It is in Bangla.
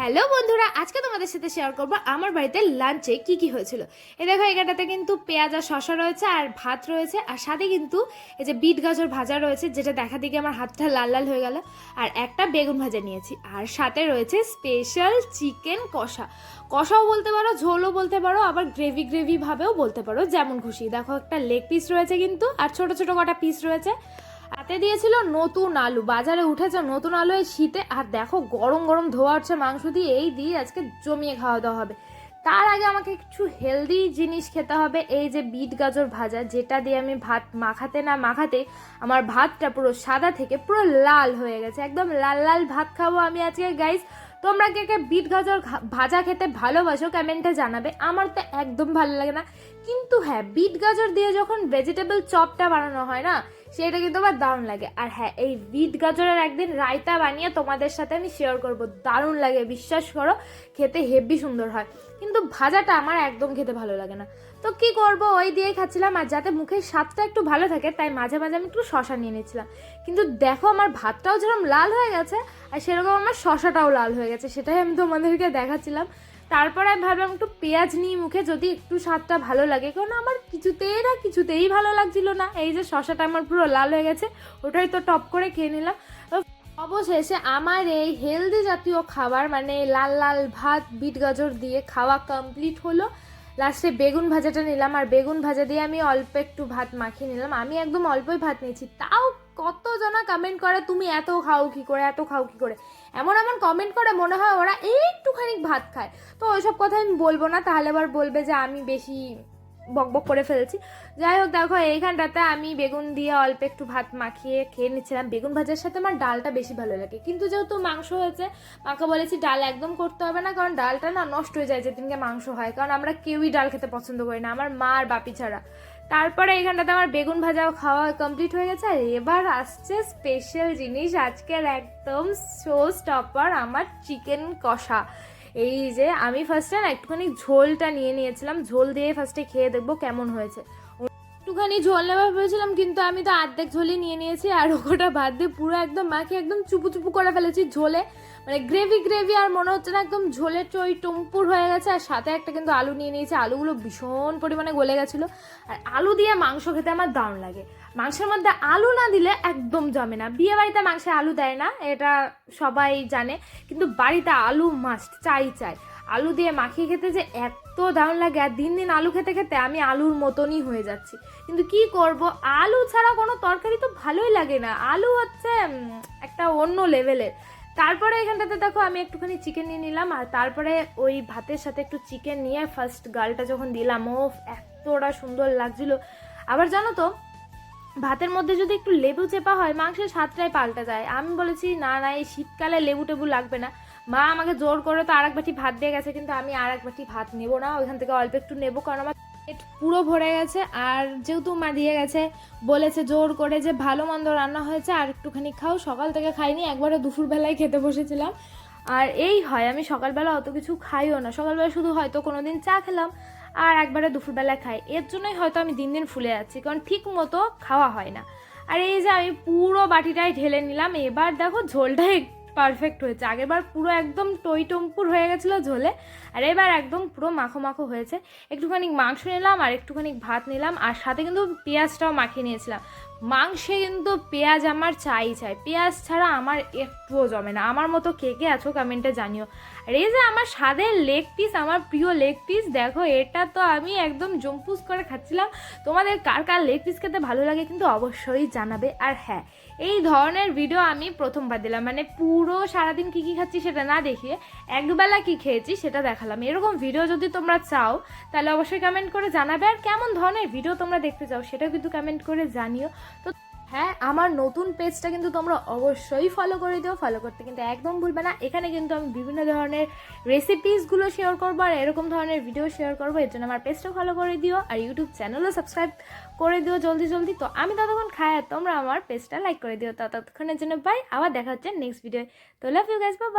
হ্যালো বন্ধুরা, আজকে তোমাদের সাথে শেয়ার করব আমার বাড়িতে লাঞ্চে কি কি হয়েছিল। এ দেখো এখানটাতে কিন্তু পেঁয়াজ আর শশা রয়েছে আর ভাত রয়েছে আর সাথে কিন্তু এই যে বিট গাজর ভাজা রয়েছে, যেটা দেখা দিকে আমার হাতটা লাল লাল হয়ে গেল। আর একটা বেগুন ভাজা নিয়েছি, আর সাথে রয়েছে স্পেশাল চিকেন কষা। কষাও বলতে পারো, ঝোলও বলতে পারো, আবার গ্রেভি গ্রেভি ভাবেও বলতে পারো, যেমন খুশি। দেখো একটা লেগ পিস রয়েছে কিন্তু, আর ছোট ছোট কটা পিস রয়েছে। হাতে দিয়েছিল নতুন আলু। বাজারে উঠেছে নতুন আলু এই শীতে। আর দেখো, গরম গরম ধোয়া হচ্ছে, মাংস দিয়ে এই দিয়ে আজকে জমিয়ে খাওয়া দাওয়া হবে। তার আগে আমাকে কিছু হেলদি জিনিস খেতে হবে। এই যে বিট গাজর ভাজা, যেটা দিয়ে আমি ভাত মাখাতে না মাখাতে আমার ভাতটা পুরো সাদা থেকে পুরো লাল হয়ে গেছে। একদম লাল লাল ভাত খাব আমি আজকে গাইস তোমরা কে কে বিট গাজর ভাজা খেতে ভালোবাসো কমেন্টে জানাবে। আমার তো একদম ভালো লাগে না। কিন্তু হ্যাঁ বিট গাজর দিয়ে যখন ভেজিটেবল চপটা বানানো হয় না, সেটা কিন্তু আমার দারুণ লাগে। আর হ্যাঁ এই বিট গাজরের একদিন রায়তা বানিয়ে তোমাদের সাথে আমি শেয়ার করব। দারুণ লাগে, বিশ্বাস করো, খেতে হেভি সুন্দর হয়। কিন্তু ভাজাটা আমার একদম খেতে ভালো লাগে না। তো কি করব, ওই দিয়েই খাচ্ছিলাম। আর যাতে মুখের স্বাদটা একটু ভালো থাকে, তাই মাঝে মাঝে আমি একটু শশা নিয়ে নিচ্ছিলাম। কিন্তু দেখো, আমার ভাতটাও যেরকম লাল হয়ে গেছে আর সেরকম আমার শশাটাও লাল হয়ে গেছে, সেটাই আমি তোমাদেরকে দেখাচ্ছিলাম। তারপরে আমি ভাবলাম একটু পেঁয়াজ নিই মুখে, যদি একটু স্বাদটা ভালো লাগে কারণ আমার কিছুতেই না কিছুতেই ভালো লাগছিল না। এই যে শশাটা আমার পুরো লাল হয়ে গেছে, ওটাই তো টপ করে খেয়ে নিলাম। অবশেষে আমার এই হেলদি জাতীয় খাবার মানে লাল লাল ভাত, বিট গাজর দিয়ে খাওয়া কমপ্লিট হলো। লাস্টে বেগুন ভাজাটা নিলাম, আর বেগুন ভাজা দিয়ে আমি অল্প একটু ভাত মাখিয়ে নিলাম। আমি একদম অল্পই ভাত নিয়েছি, তাও কত জনা কমেন্ট করে, তুমি এত খাও কি করে, এত খাও কি করে? এমন এমন কমেন্ট করে, মনে হয় ওরা একটুখানি ভাত খায়। তো ওইসব কথা আমি বলব না, তাহলে আবার বলবে যে আমি বেশি বকবক করে ফেলছি। যাই হোক, দেখো, এইখানটাতে আমি বেগুন দিয়ে অল্প একটু ভাত মাখিয়ে খেয়ে নিচ্ছিলাম। বেগুন ভাজার সাথে আমার ডালটা বেশি ভালো লাগে। কিন্তু যেহেতু মাংস হয়েছে, মাকে বলেছি ডাল একদম করতে হবে না, কারণ ডালটা না নষ্ট হয়ে যায় যেদিনকে মাংস হয়। কারণ আমরা কেউই ডাল খেতে পছন্দ করি না, আমার মা আর বাপি ছাড়া। তারপরে এখানটাতে আমার বেগুন ভাজাও খাওয়া কমপ্লিট হয়ে গেছে, আর এবার আসছে স্পেশাল জিনিস, আজকের একদম শো স্টপার আমার চিকেন কষা। এই যে আমি ফার্স্টে না একটুখানি ঝোলটা নিয়ে নিয়েছিলাম, ঝোল দিয়ে ফার্স্টে খেয়ে দেখব কেমন হয়েছে। একটুখানি ঝোল নেওয়া ভেবেছিলাম, কিন্তু আমি তো আর্ধেক ঝোলই নিয়ে নিয়েছি আর ওটা বাদ দিয়ে পুরো একদম মাকে একদম চুপু চুপু করে ফেলেছি ঝোলে। মানে গ্রেভি গ্রেভি আর মনে হচ্ছে না একদম ঝোলের চই টুম্পুর হয়ে গেছে আর সাথে একটা কিন্তু আলু নিয়ে নিয়েছি। আলুগুলো ভীষণ পরিমাণে গলে গেছিল। আর আলু দিয়ে মাংস খেতে আমার দারুণ লাগে। মাংসের মধ্যে আলু না দিলে একদম জমে না। বিয়ে বাড়িতে মাংসে আলু দেয় না, এটা সবাই জানে। কিন্তু বাড়িতে আলু মাস্ট চাই চাই। আলু দিয়ে মাখিয়ে খেতে যে এত দারুণ লাগে, আর দিন দিন আলু খেতে খেতে আমি আলুর মতনই হয়ে যাচ্ছি। কিন্তু কি করব? আলু ছাড়া কোনো তরকারি তো ভালোই লাগে না। আলু হচ্ছে একটা অন্য লেভেলের তারপরে এখানটাতে দেখো, আমি একটুখানি চিকেন নিয়ে নিলাম, আর তারপরে ওই ভাতের সাথে একটু চিকেন নিয়ে ফার্স্ট গালটা যখন দিলাম ও এতটা সুন্দর লাগছিল। আবার জানো তো, ভাতের মধ্যে যদি একটু লেবু চেপা হয়, মাংসের স্বাদটাই পাল্টা যায়। আমি বলেছি, না না, এই শীতকালে লেবু টেবু লাগবে না। মা আমাকে জোর করে তো আর এক বাটি ভাত দিয়ে গেছে, কিন্তু আমি আর এক বাটি ভাত নেব না, ওইখান থেকে অল্প একটু নেব, কারণ আমার পেট পুরো ভরে গেছে। আর যেহেতু মা দিয়ে গেছে, বলেছে জোর করে যে ভালো মন্দ রান্না হয়েছে, আর একটুখানি খাও, সকাল থেকে খাইনি একবারে দুপুরবেলায় খেতে বসেছিলাম। আর এই হয়, আমি সকালবেলা অত কিছু খাইও না। সকালবেলা শুধু হয়তো কোনো দিন চা খেলাম, আর একবারে দুপুরবেলা খাই। এর জন্যই হয়তো আমি দিন দিন ফুলে যাচ্ছি, কারণ ঠিক মতো খাওয়া হয় না। আর এই যে আমি পুরো বাটিটাই ঢেলে নিলাম, এবার দেখো ঝোলটাই পারফেক্ট হয়েছে। আগেরবার পুরো একদম টই টম্পুর হয়ে গেছিল ঝোলে, আর এবার একদম পুরো মাখো মাখো হয়েছে। একটুখানি মাংস নিলাম আর একটুখানি ভাত নিলাম, আর সাথে কিন্তু পেঁয়াজটাও মাখিয়ে নিয়েছিলাম। মাংসে কিন্তু পেঁয়াজ আমার চাই চাই, পেঁয়াজ ছাড়া আমার একটুও জমে না। আমার মতো কে কে আছো কমেন্টে জানিও। আর এই যে আমার স্বাদের লেগ পিস আমার প্রিয় লেগ পিস দেখো এটা তো আমি একদম জম্পুস করে খাচ্ছিলাম। তোমাদের কার কার লেগ পিস খেতে ভালো লাগে কিন্তু অবশ্যই জানাবে। আর হ্যাঁ এই ধরনের ভিডিও আমি প্রথমবার দিলাম মানে পুরো সারাদিন কী কী খাচ্ছি সেটা না দেখিয়ে এক দুবেলা কী খেয়েছি সেটা দেখালাম। এরকম ভিডিও যদি তোমরা চাও, তাহলে অবশ্যই কমেন্ট করে জানাবে। আর কেমন ধরনের ভিডিও তোমরা দেখতে চাও সেটাও কিন্তু কমেন্ট করে জানিও। তো হ্যাঁ আমার নতুন পেজটা কিন্তু তোমরা অবশ্যই ফলো করে দিও। ফলো করতে কিন্তু একদম ভুলবে না। এখানে কিন্তু আমি বিভিন্ন ধরনের রেসিপিসগুলো শেয়ার করব আর এরকম ধরনের ভিডিও শেয়ার করব। এর জন্য আমার পেজটা ফলো করে দিও আর ইউটিউব চ্যানেলও সাবস্ক্রাইব করে দিও জলদি জলদি। তো আমি ততক্ষণ খাই আর তোমরা আমার পেজটা লাইক করে দিও। ততক্ষণের জন্য বাই আবার দেখা হচ্ছে নেক্সট ভিডিও তো লাভ ইউ গাইজ বাই